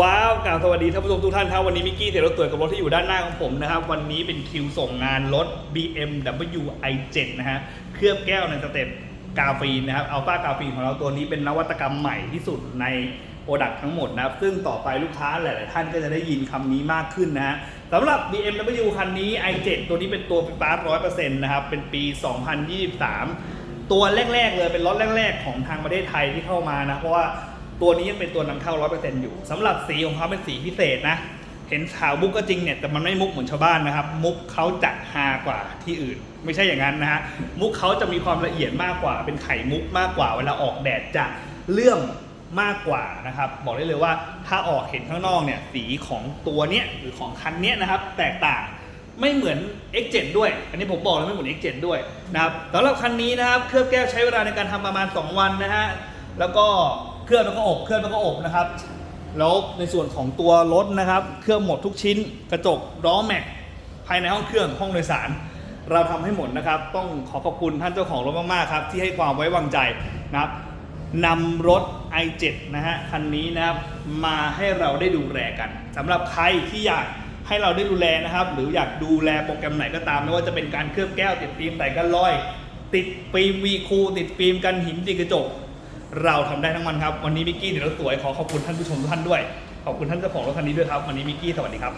ว้าวกล่าวสวัสดีท่านผู้ชมทุกท่านครับวันนี้มิกกี้เสียรถตรวจกับรถที่อยู่ด้านหน้าของผมนะครับ วันนี้เป็นคิวส่งงานรถ BMW i7 นะฮะเคลือบแก้วในสเต็ปกาฟีนนะครับอัลฟากาฟีนของเราตัวนี้เป็นนวัตกรรมใหม่ที่สุดในโปรดักทั้งหมดนะครับ ซึ่งต่อไปลูกค้าหลาย ๆ ท่านก็จะได้ยินคำนี้มากขึ้นนะฮะสำหรับ BMW คันนี้ i7 ตัวนี้เป็นตัวไฟฟ้า 100%นะครับเป็นปี 2023 ตัวแรก ๆ เลยเป็นรถแรก ๆ ของทางประเทศไทยที่เข้ามานะเพราะว่า ตัวนี้ยังเป็นตัวนำเข้า100%อร์เซ็นต์อยู่สำหรับสีของเขาเป็นสีพิเศษนะ เห็นขาวมุกก็จริงเนี่ยแต่มันไม่มุกเหมือนชาวบ้านนะครับ มุกเขาจะฮากว่าที่อื่น ไม่ใช่อย่างนั้นนะฮะมุกเขาจะมีความละเอียดมากกว่า เป็นไข่มุกมากกว่าเวลาออกแดดจะเลื่อมมากกว่านะครับ บอกได้เลยว่าถ้าออกเห็นข้างนอกเนี่ยสีของตัวเนี้ยหรือของคันเนี้ยนะครับ แตกต่างไม่เหมือน X7 ด้วย อันนี้ผมบอกเลยไม่เหมือน X7 ด้วยนะครับสำหรับคันนี้นะครับ เคลือบแก้วใช้เวลาในการทำประมาณ 2 วันนะฮะแล้วก็ ลื่อบแล้วก็อบเคลื่อบแล้วก็อบนะครับ แล้วในส่วนของตัวรถนะครับ เครื่องหมดทุกชิ้น กระจกล้อแม็กภายในห้องเครื่องห้องโดยสาร เราทำให้หมดนะครับ ต้องขอขอบคุณท่านเจ้าของรถมากๆครับ ที่ให้ความไว้วางใจนะครับนำรถ i7 นะฮะคันนี้นะครับมาให้เราได้ดูแลกันสำหรับใครที่อยากให้เราได้ดูแลนะครับ หรืออยากดูแลโปรแกรมไหนก็ตามไม่ว่าจะเป็นการเคลือบแก้วติดฟิล์มแต่กันลอย ติดฟิล์มวีคูติดฟิล์มกันหินติดกระจก เราทำได้ทั้งมันครับ วันนี้มิกกี้เดี๋ยวเราสวยขอขอบคุณท่านผู้ชมทุกท่านด้วย ขอบคุณท่านเจ้าของรถคันนี้ด้วยครับ วันนี้มิกกี้สวัสดีครับ